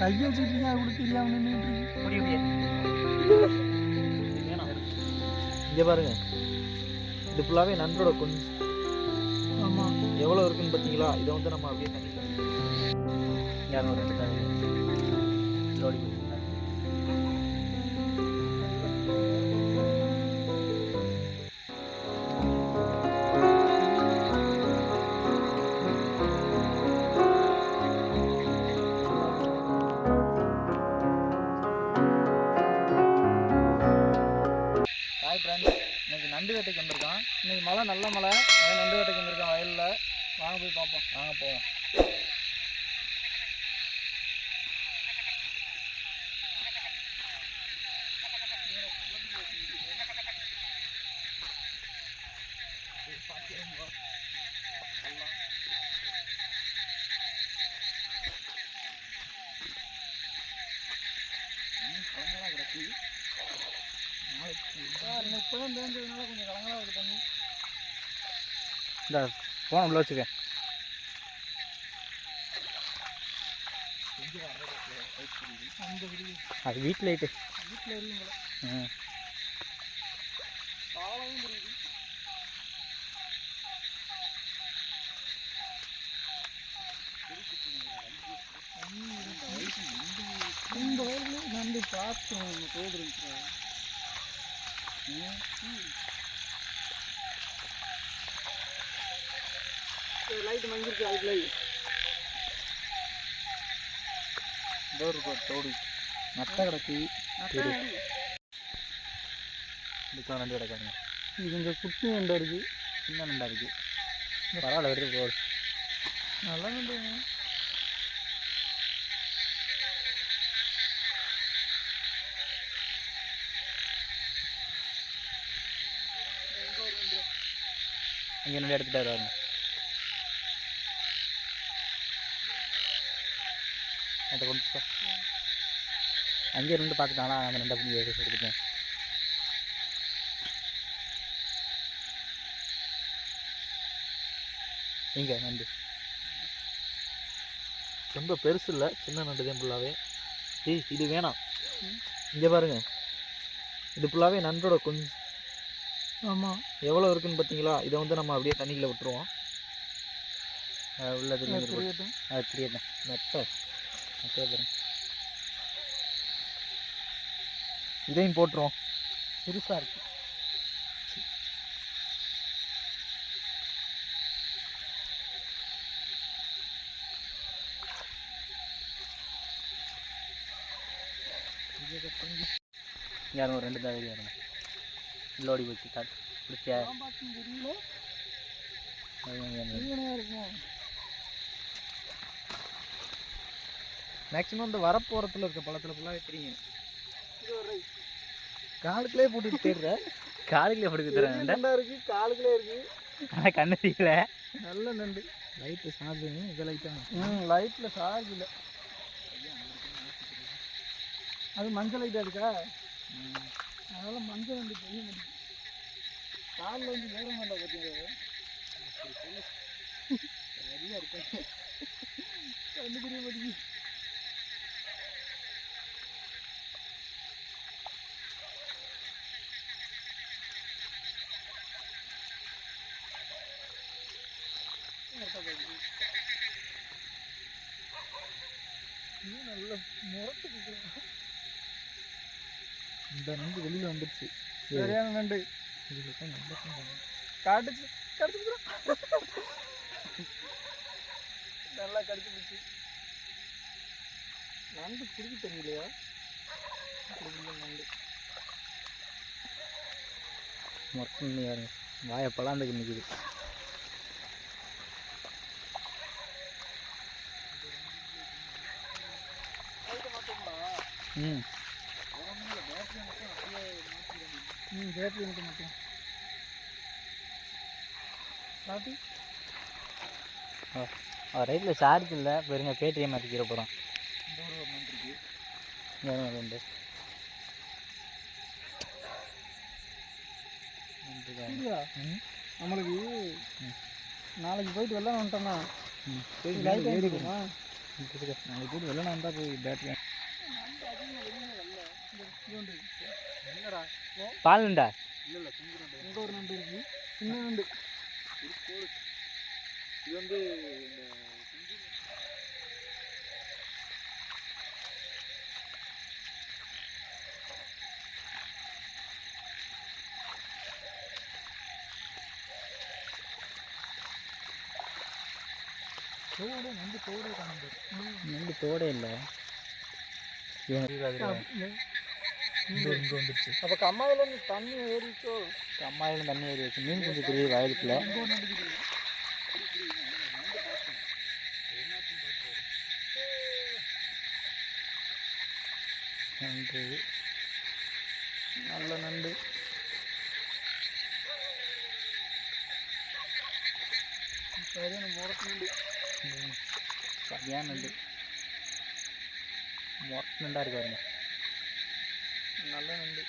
கையை வச்சுக்கிட்டீங்க அது கூட தெரியாம நின்றுட்டு முடிய இங்கே பாருங்க. இது ஃபுல்லாகவே நண்டோட குஞ்சு ஆமாம் எவ்வளோ இருக்குன்னு பார்த்தீங்களா இதை வந்து நம்ம அப்படியே தண்ணி இரநூறு ரெண்டு மழை நல்ல மழை. நண்டு வேட்டைக்கு வந்திருக்கேன் வயலில். வாங்க போய் பார்ப்போம். வாங்க போவோம். இப்போ தான் கொஞ்சம் கலங்கலாக இருக்குது தண்ணி. இந்த போன உள்ள வச்சுக்க. அது வீட்டில் ஆயிட்டு ம். இந்த வயலில் நண்டு பார்த்தோம் போதுருந்துச்சு லைட் மங்கிருச்சு இதோ இருக்கு ஒரு தோடு. நத்த கிடக்கு. சரி. இதுக்கு நண்டு கிடக்காங்க இது கொஞ்சம் குட்டி நண்டு இருக்கு. சின்ன நண்டா இருக்கு. பரவாயில்ல வருது நல்லா நண்டு. இங்கே நண்டு எடுத்துட்டு வருவாங்க அதை கொண்டு. அங்கே இருந்து பார்த்துட்டாங்களா அந்த ரெண்டை பண்ணி எடுத்துட்டேன் எங்க நண்டு. ரொம்ப பெருசு இல்லை சின்ன நண்டு தான் ஃபுல்லாகவே ஏய் இது வேணாம். இங்கே பாருங்க. இது ஃபுல்லாகவே நண்டோட குஞ்சு ஆமாம் எவ்வளோ இருக்குன்னு பார்த்தீங்களா இதை வந்து நம்ம அப்படியே தண்ணிக்குள்ள விட்டுருவோம். அஹ் உள்ள தெரியுது. புரியட்டும் அது தெரியுது. நெட்டை நெட்டே பாருங்க இதையும் போட்டுருவோம். பெருசாக இருக்கு. இரநூறு ரெண்டு தான் வெளியே வரணும் லோடி வச்சு காட்டு பிடிச்சியா பார்த்து மேக்ஸிமம் இருக்கும் இந்த வரப்போரத்தில் இருக்க பழத்தில் ஒரு ரைட் காலுக்குள்ளே போட்டுட்டு தேடுற. காலுக்குள்ளே போட்டு தரேன் நண்டா இருக்கு காலுக்குள்ளே இருக்கு. ஆனால் கண்ணு தெரியல. நல்ல நண்டு. லைட்டு சார்ஜ் இதை லைட்டாக ம் லைட்டில் சார்ஜ் இல்லை. அது மஞ்சள் லைட்டாக இருக்கா? அதனால மஞ்சள் நண்டு தெரிய மாட்டேங்குது காலில் வந்து வேற மாட்டா பார்த்தீங்க சரியா இருக்கு கண்ணு தெரிய மாட்டேங்குது. நல்ல முரட்டு குக்குறான். இந்த நண்டு வெளியில் வந்துடுச்சு சரியான நண்டு தான் நல்ல. காட்டுச்சு கடிச்சு நல்லா கடிச்சு போச்சு. நண்டு குடிக்க தெரியலையா? நண்டு. மொத்தம் நீ பாருங்க வாயை பலாந்துக்கு நிற்குது ம் ம் பேட்டரி எனக்கு மட்டும் காட்டு ரைட்டில் சார்ஜ் இல்லை பெருங்க பேடிஎம் மாற்றிக்கிற போகிறோம் ரெண்டு நம்மளுக்கு. நாளைக்கு போயிட்டு வெள்ளம் வந்துட்டோம்னா நாளைக்கு போய் வெளில வந்தால் போய் பேட்டரி பாலுண்டா இங்கே ஒரு நண்டு இருக்கு. சின்ன நண்டு. இது வந்து தோடு நண்டு தோடு காணுது நண்டு தோடே இல்லை. இங்கே வந்துருச்சு. அப்போ கம்மாயில இருந்து தண்ணி ஏறிச்சோ அம்மாயிலும் தண்ணி ஏறி வச்சு மீன் கொஞ்சம் பெரிய வயலுக்குள்ள. இங்கே நண்டு நல்ல நண்டு சரியான முறக்கு நண்டு. சரியான நண்டு. மொத்த நண்டா இருக்கு பாருங்க. நல்ல நண்டு.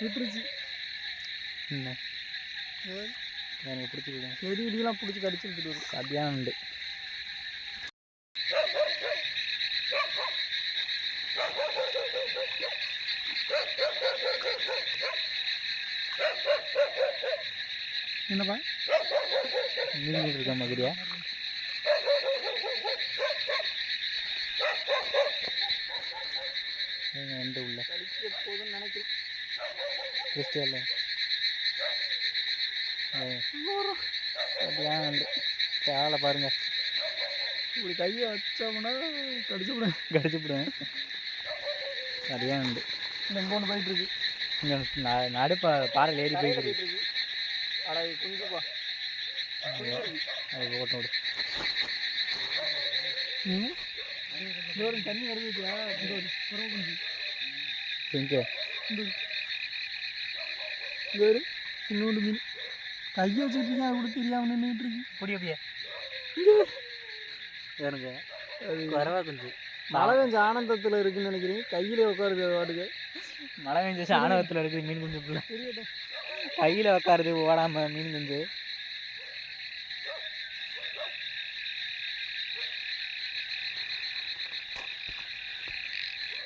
விட்டுருச்சு என்ன? எனக்கு பிடிச்சிருக்கேன் செடி இடியெல்லாம் பிடிச்சி கடிச்சு விட்டுட்டு சரியான நண்டு. என்னப்பா? மீன் இருக்க மாதிரியா ஏங்க, நண்டு கடிக்க போகுதுன்னு நினைக்கிறேன் கிறிஸ்டியல்ல சரியான நண்டு சேலை பாருங்க. இப்படி கையை வச்சோம்னா கடிச்சு விடும் கடிச்சு விடுவேன். சரியான நண்டு இங்கே ஒன்று போயிட்டு இருக்கு. இங்கே நடு பா பாறையில் ஏறி போயிட்டு இருக்கு. அட குஞ்சுப்பா அது ஓட்டம் விடு. ம்? தண்ணி குஞ்சு. எங்கே ஒரு இன்னொன்று மீன். கையை வச்சுக்கிட்டு அது கூட தெரியாமல் நின்றுட்டு இருக்கு. புடி அப்படியே. அது வரவா கொஞ்சம். மழை பெஞ்ச ஆனந்தத்தில் இருக்குன்னு நினைக்கிறேன். கையிலே உட்காருது அது பாட்டுக்கு. மழை பெஞ்சு ஆணவத்தில் இருக்குது மீன் குஞ்சு புள்ள கையில் உட்காருது ஓடாம மீன் குஞ்சு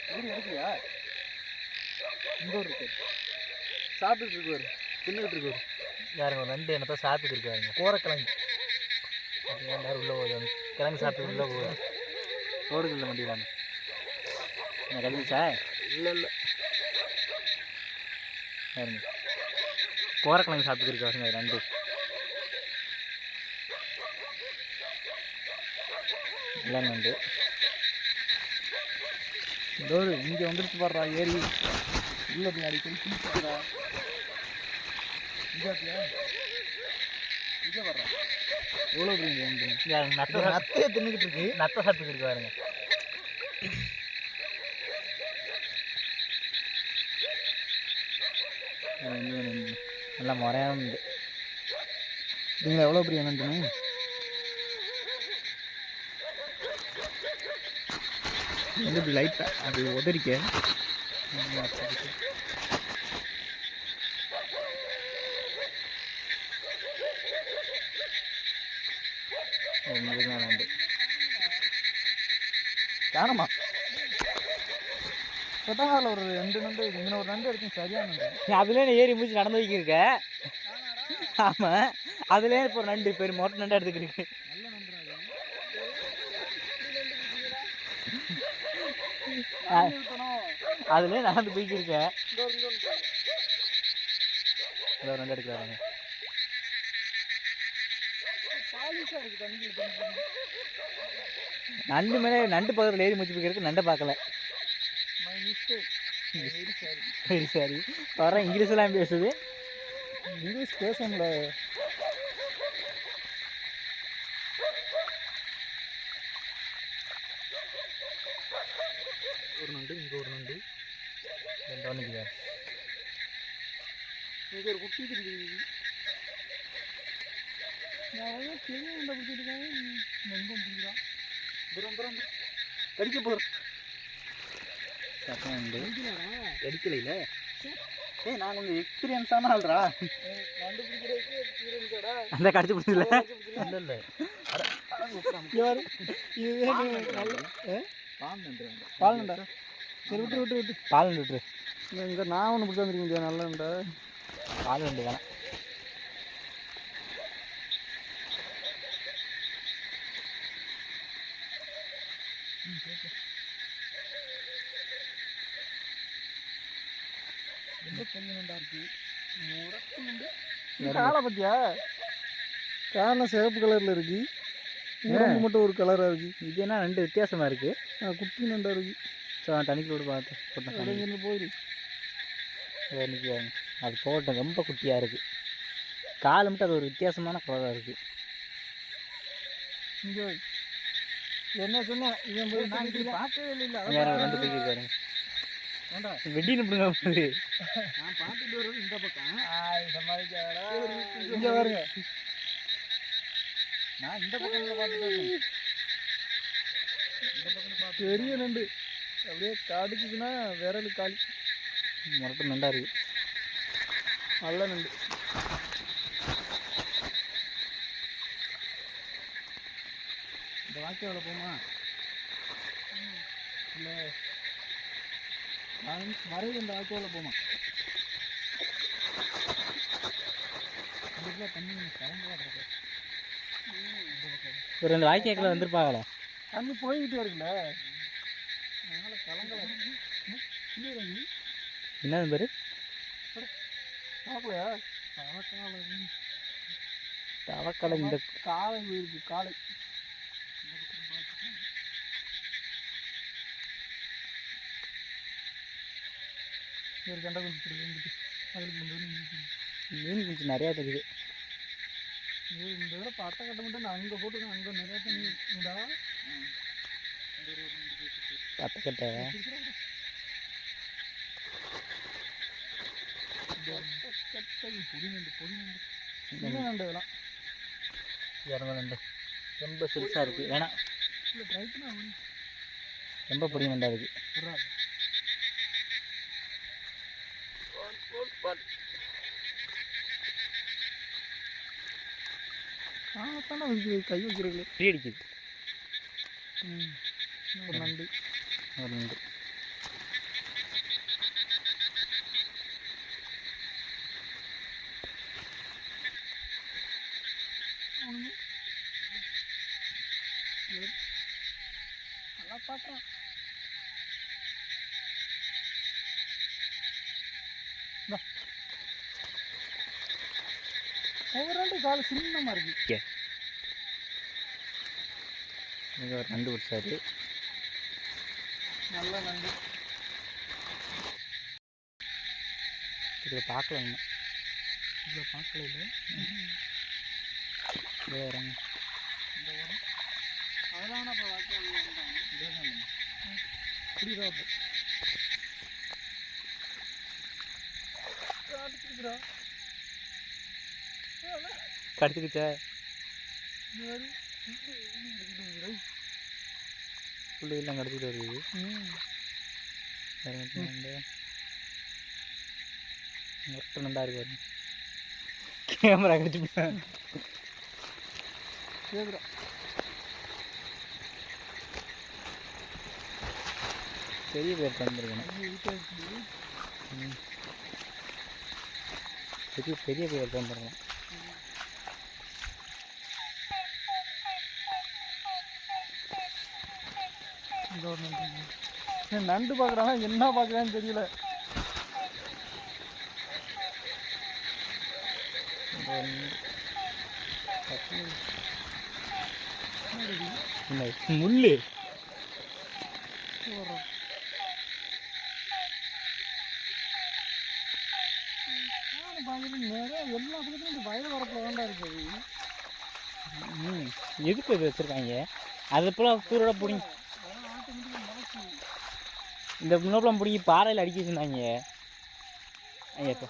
எப்படி எடுக்கலையா இங்கே ஒரு இருக்கு சாப்பிட்டுட்டு இருக்கு ஒரு தின்னுக்கிட்டு இருக்கு ஒரு யாருங்க ஒரு ரெண்டு என்னத்தான் சாப்பிட்டு இருக்காருங்க. கோரக்கிழங்கு. எல்லாரும் உள்ளே போகுது? கிழங்கு சாப்பிட்டு உள்ளே போகுது. ஓடுது இல்லை வண்டியில் என்ன கழிச்சா இல்லை இல்லை. பாருங்க கோரக்கிழங்கு சாப்பிட்டு இருக்காருங்க அது ரெண்டு எல்லாம் நண்டு. இங்கே வந்துருச்சு பாடுறா ஏறி. உள்ள போய் அடிக்கடி குளிச்சுக்கிறா எவ்வளோ நத்தை நத்தையே தின்னுக்கிட்டு இருக்கு? நத்தை சாப்பிட்டு இருக்காருங்க நல்லா முறையான நண்டு இதுங்களா எவ்வளோ பெரிய நண்டுன்னு வந்து இப்படி லைட்டாக அது உதறிக்க மிருகம் நண்டு காணமா கொத்தங்காரில் ஒரு ரெண்டு நண்டு இங்கே ஒரு நண்டு எடுக்கும் சரியான அதுலேயே நீ ஏறி முடிச்சு நடந்து வைக்கிருக்க ஆமாம் அதுலேயே இப்போ நண்டு பெரிய மொட்டை நண்டு எடுத்துக்கிருக்கு அதுலேயே நடந்து போய்க்கிருக்க. இந்த ஒரு பாரு. நண்டு எடுக்கிறாங்க பாலிஷா இருக்கு தண்ணிக்குள்ள தண்ணி தண்ணி நண்டு மேலே நண்டு பக்கத்தில் ஏறி முடிச்சு போய்க்கிறதுக்கு நண்டை பார்க்கல. சாரி சரி சரி வர இங்கிலீஷ்லாம் பேசுது. இங்கிலீஷ் பேசணும்ல ஒரு நண்டு இங்கே ஒரு நண்டு. ரெண்டு இங்கே ஒரு குட்டி இருக்குது நான் வந்து நண்டை பிடிச்சிருக்கேன் நண்டு பிடிக்கிறான். தூரம் தூரம் கடிக்க போகிறோம் சட்டம் உண்டு. பிடிக்கலாடா எடுக்கலையில? ஏய் நான் கொஞ்சம் எக்ஸ்பீரியன்ஸான ஆள்ரா அந்த கடிச்சு பிடிச்சல இல்லை இல்லை. இதுவே பால் நண்டா சரி விட்டு விட்டு விட்டு. பால் விட்டுரு இங்கே நான் ஒன்று பிடிச்சி வந்துருக்க முடியாது நல்ல நண்டா பால் ரெண்டு வேணாம் ரொம்ப பெரிய நண்டா இருக்கு முரட்டு நண்டு இது காலை பத்தியா காலை சிவப்பு கலரில் இருக்கு. உடம்பு மட்டும் ஒரு கலராக இருக்கு. இது என்ன ரெண்டு வித்தியாசமாக இருக்குது ஆ, குட்டி நண்டா இருக்கு. ஸோ தண்ணிக்குள்ள விட பார்த்து போட்டேன் போயிரு. இன்னைக்கு அது போட்டேன். ரொம்ப குட்டியாக இருக்குது கால் மட்டும் அது ஒரு வித்தியாசமான கலராக வை. என்ன சொன்னேன் இவன் போய் இல்லை வேற ரெண்டு பேருக்கு இருக்காருங்க வெட்டின்னு பிடுங்க போகுது நான் பார்த்துட்டு வர்றது இந்த பக்கம். இங்கே பாருங்க. நான் இந்த பக்கத்தில் பார்த்துட்டு பெரிய நண்டு. அப்படியே கடிச்சுச்சுன்னா விரல் காலி. முரட்டு நண்டா இருக்குது நல்ல நண்டு. இந்த வாக்கியாவில் போமா? இல்லை. வரையில் இந்த வாக்கியாவில் போமா. ஒரு ரெண்டு வாய்க்காக்கில் வந்திருப்பாங்களே. தண்ணி போய்கிட்டே இருக்குல்ல. அதனால கலங்கல. என்னது பேர்? சாப்பிடலையா? கலக்கால தவக்கலை இந்த காலை இருக்கு காலை. ஒரு கண்டை நிக்குது. மீன் கொஞ்சம் நிறையா இது இந்த தடவை பட்டை கட்ட மட்டும் நான் அங்கே போட்டுருக்கேன் அங்கே நிறைய தண்ணி உண்டா? பத்தக்கட்டை பொடி நண்டு பொடி நண்டு. சின்ன நண்டு இதெல்லாம். இறங்க நண்டு. ரொம்ப சிறுசாக இருக்குது வேணாம். ரொம்ப பொடி நண்டா இருக்குது நாளைத்தானே வைக்கிறது கை வைக்கிறது ஃப்ரீ அடிக்குது. ஒரு நண்டு. ஒரு நண்டு. நல்லா பார்க்குறான் ஒவ்வொரு ரெண்டு கால் சின்னமாக இருக்கு. இங்கே ஒரு நண்டு பிடிச்சாரு நல்ல நண்டு. இதில் பார்க்கல இன்னும் இதில் பார்க்கல இல்லை இதோ இறங்க. அதெல்லாம் இப்போ பார்க்க புரியுதா அடிச்சுக்கிறா கடிச்சுக்கிச்சா? புள்ளிகள்லாம் கடிச்சிட்டு வருது மொட்டை நண்டா இருக்கு கேமரா கடிச்சு கேட்குறா பெரிய பேர் தந்துருக்கணும் பெரிய பெரிய பேர் தந்துருக்கணும் நண்டு பார்க்குறானா? என்ன பார்க்குறான்னு தெரியல. முள்ளு. நிறைய எல்லா பக்கத்துலையும் இந்த வயல் வரப்பில் வேண்டா இருக்குது எதுக்கு வச்சுருக்காங்க? அது போல் தூரோட பிடிங்கி. இந்த முன்னோப்பெல்லாம் பிடிங்கி பாறையில் அடிக்க வச்சுருந்தாங்க. ஐயா இப்போ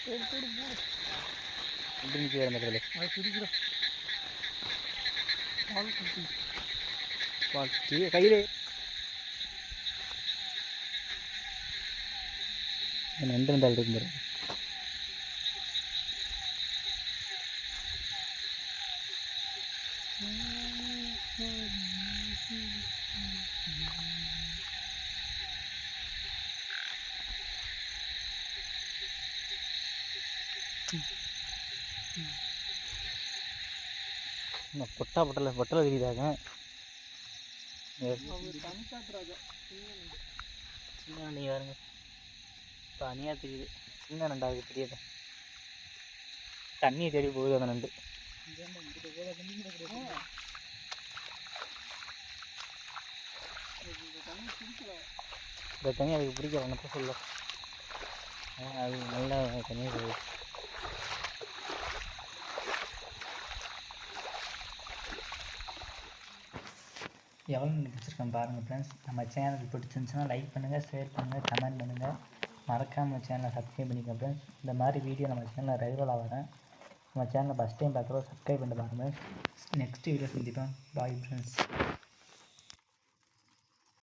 போடு போடு போடு இப்படி நிற்க வேறு மக்களே அது குடிக்கிற பால் குட்டி. பாட்டி கையிலே. நண்டு ரெண்டாள் இருக்கும் பாருங்க இந்த பொட்டா பொட்டல பொட்டல தெரியுதாங்க சின்ன நீ பாருங்க. தனியாக தெரியுது. சின்ன நண்டாவது தெரியுது தண்ணியை தேடி போகுது அந்த நண்டு. இந்த தண்ணி அதுக்கு பிடிக்கல என்னத்த சொல்ல. அது நல்லா தண்ணியாக போகுது எவ்வளோ பிடிச்சிருக்கேன் பாருங்கள் ஃப்ரெண்ட்ஸ் நம்ம சேனல் பிடிச்சிருந்துச்சுன்னா லைக் பண்ணுங்கள் ஷேர் பண்ணுங்கள் கமெண்ட் பண்ணுங்கள் மறக்காமல் நம்ம சேனலை சப்ஸ்கிரைப் பண்ணிக்கோங்க ஃப்ரெண்ட்ஸ் இந்த மாதிரி வீடியோ நம்ம சேனலில் ரெகுலராக வரேன் நம்ம சேனலை ஃபஸ்ட் டைம் பார்க்குறோம் சப்ஸ்கிரைப் பண்ணிட்டு பாருங்கள் நெக்ஸ்ட் வீடியோ சந்திப்போம். Bye friends